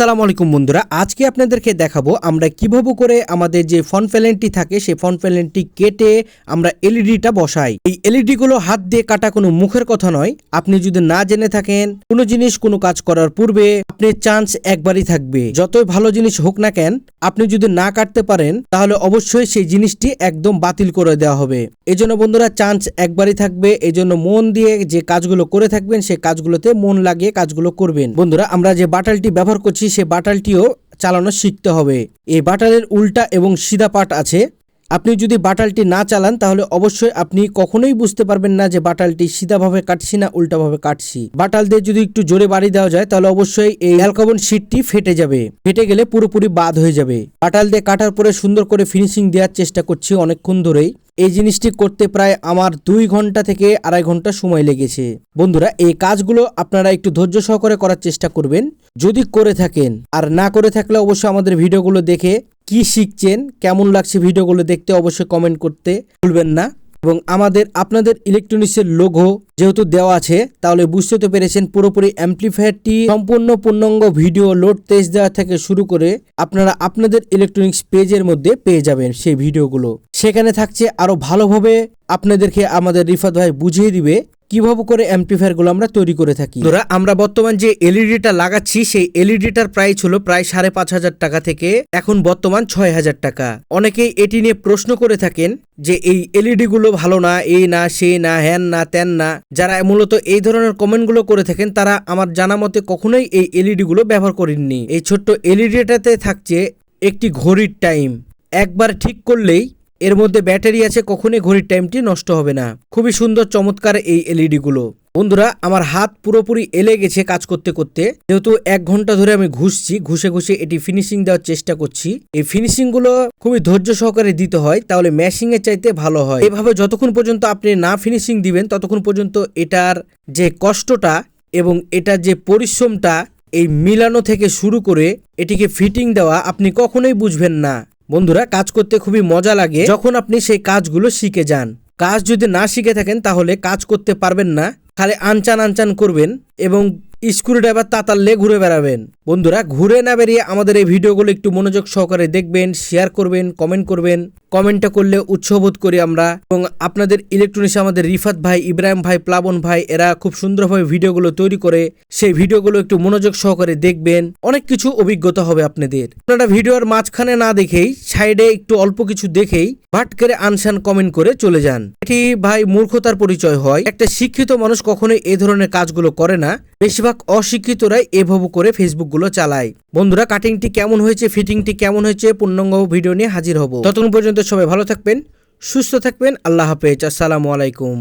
আসসালামু আলাইকুম বন্ধুরা, আজকে আপনাদেরকে দেখাবো আমরা কীভাবে করে আমাদের যে ফন প্যালেনটি থাকে, সেই ফন প্যালেনটি কেটে আমরা এলইডিটা বসাই। এই এলইডি গুলো হাত দিয়ে কাটা কোনো মুখের কথা নয়, আপনি যদি না জেনে থাকেন, কোনো জিনিস কোনো কাজ করার পূর্বে আপনি চান্স একবারই থাকবে। যতই ভালো জিনিস হোক না কেন, আপনি যদি না কাটতে পারেন, তাহলে অবশ্যই সেই জিনিসটি একদম বাতিল করে দেওয়া হবে। এজন্য বন্ধুরা, চান্স একবারই থাকবে, এজন্য মন দিয়ে যে কাজগুলো করে থাকবেন, সেই কাজগুলোতে মন লাগিয়ে কাজগুলো করবেন। বন্ধুরা, আমরা যে বাটালটি ব্যবহার করছি সেই বাটালটিও চালানো শিখতে হবে। এই বাটালের উল্টা এবং সিধা পাট আছে। আপনি যদি বাটালটি না চালান, তাহলে অবশ্যই আপনি কখনোই বুঝতে পারবেন না যে বাটালটি সিধাভাবে কাটছি না উল্টাভাবে কাটছি। বাটাল দিয়ে যদি একটু জোরে বাড়ি দেওয়া যায়, তাহলে অবশ্যই এই অ্যালকোবন শিটটি ফেটে যাবে। ফেটে গেলে পুরোপুরি বাদ হয়ে যাবে। বাটাল দিয়ে কাটার পরে সুন্দর করে ফিনিশিং দেওয়ার চেষ্টা করছি অনেকক্ষণ ধরেই। এই জিনিসটি করতে প্রায় আমার দুই ঘণ্টা থেকে আড়াই ঘণ্টা সময় লেগেছে। বন্ধুরা, এই কাজগুলো আপনারা একটু ধৈর্য সহকারে করার চেষ্টা করবেন। যদি করে থাকেন, আর না করে থাকলে অবশ্যই আমাদের ভিডিওগুলো দেখে কি শিখছেন, কেমন লাগছে ভিডিওগুলো দেখতে অবশ্যই কমেন্ট করতে ভুলবেন না। এবং আমাদের আপনাদের ইলেকট্রনিক্সের লোগো যেহেতু দেওয়া আছে, তাহলে বুঝতে তো পেরেছেন পুরোপুরি অ্যাম্পলিফায়ারটি সম্পূর্ণ পূর্ণাঙ্গ ভিডিও লোড টেস্ট দেওয়া থেকে শুরু করে আপনারা আপনাদের ইলেকট্রনিক্স পেজের মধ্যে পেয়ে যাবেন সেই ভিডিওগুলো সেখানে থাকছে আরও ভালোভাবে আপনাদেরকে আমাদের রিফাত ভাই বুঝিয়ে দিবে কীভাবে করে অ্যাম্পলিফায়ারগুলো আমরা তৈরি করে থাকি? ধরা আমরা বর্তমান যে এলইডিটা লাগাচ্ছি, সেই এলইডিটার প্রাইস হলো প্রায় সাড়ে পাঁচ হাজার টাকা থেকে এখন বর্তমান ছয় হাজার টাকা। অনেকেই এটি নিয়ে প্রশ্ন করে থাকেন যে, এই এলইডি গুলো ভালো না এই না, সে না, হ্যান না, ত্যান না? যারা মূলত এই ধরনের কমেন্টগুলো করে থাকেন, তারা আমার জানা মতে কখনোই এই এলইডি গুলো ব্যবহার করেননি। এই ছোট্ট এলইডিটাতে থাকছে একটি ঘড়ির টাইম একবার ঠিক করলেই এর মধ্যে ব্যাটারি আছে, কখনোই ঘড়ির টাইমটি নষ্ট হবে না। খুবই সুন্দর, চমৎকার এই এলইডি গুলো। বন্ধুরা, আমার হাত পুরোপুরি এলে গেছে কাজ করতে করতে। যেহেতু এক ঘণ্টা ধরে আমি ঘুষছি, ঘুষে ঘুষে এটি ফিনিশিং দেওয়ার চেষ্টা করছি। এই ফিনিশিংগুলো খুবই ধৈর্য সহকারে দিতে হয়, তাহলে ম্যাশিং এর চাইতে ভালো হয়। এভাবে যতক্ষণ পর্যন্ত আপনি না ফিনিশিং দিবেন, ততক্ষণ পর্যন্ত এটার যে কষ্টটা এবং এটার যে পরিশ্রমটা এই মিলানো থেকে শুরু করে এটিকে ফিটিং দেওয়া আপনি কখনোই বুঝবেন না। বন্ধুরা, কাজ করতে খুবই মজা লাগে। যখন আপনি সেই কাজগুলো শিখে যান। কাজ যদি না শিখে থাকেন, তাহলে কাজ করতে পারবেন না। খালি আনচান আনচান করবেন এবং স্ক্রু ড্রাইভার তাতাল্লে ঘুরে বেড়াবেন। বন্ধুরা, ঘুরে না বেরিয়ে আমাদের এই ভিডিওগুলো একটু মনোযোগ সহকারে দেখবেন শেয়ার করবেন কমেন্ট করবেন। কমেন্টটা করলে উৎসাহবোধ করি আমরা। এবং আপনাদের ইলেকট্রনিক্স আমাদের রিফাত ভাই, ইব্রাহিম ভাই, প্লাবন ভাই, এরা খুব সুন্দরভাবে ভিডিওগুলো তৈরি করে, সেই ভিডিওগুলো একটু মনোযোগ সহকারে দেখবেন। অনেক কিছু অভিজ্ঞতা হবে আপনাদের। আপনারা ভিডিওর মাঝখানে না দেখেই সাইডে একটু অল্প কিছু দেখেই, ভাট করে আনসান কমেন্ট করে চলে যান। এটি ভাই মূর্খতার পরিচয় হয়। একটা শিক্ষিত মানুষ কখনোই এই ধরনের কাজগুলো করে না। বেশিরভাগ অশিক্ষিতরাই এভাবে করে ফেসবুকগুলো চালায়। বন্ধুরা কাটিংটি কেমন হয়েছে ফিটিংটি কেমন হয়েছে, পূর্ণাঙ্গ ভিডিও নিয়ে হাজির হব। ততক্ষণ পর্যন্ত সবাই ভালো থাকবেন, সুস্থ থাকবেন, আল্লাহ হাফেজ, আসসালামু আলাইকুম।